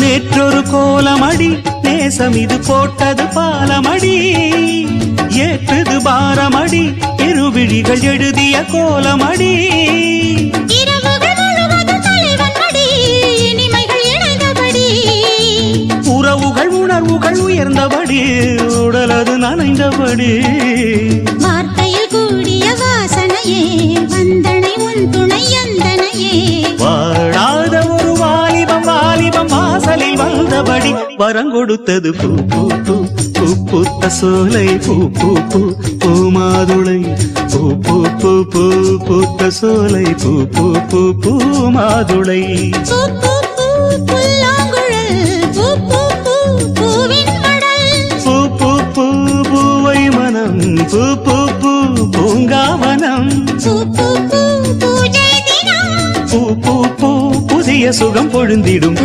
நேற்றொரு கோலமடி நேசம் இது போட்டது பாலமடி. ஏற்றது பாரமடி இருவிழிகள் எழுதிய கோலமடி. உறவுகள் உணர்வுகள் உயர்ந்தபடி உடலது நனைந்தபடி. வார்த்தையில் கூடிய வாசனையே வந்தனை வரங்கொடுத்தது பூ பூ பூ பூ பூத்த சோலை பூ பூ பூ பூ மாதுளை பூ பூ பூ பூ பூத்த சோலை பூ பூ பூ பூ மாதுளை பூவை மனம் பூ பூ பூ பூங்காவனம் பூ பூ பூ புதிய சுகம் பொழுந்திடும்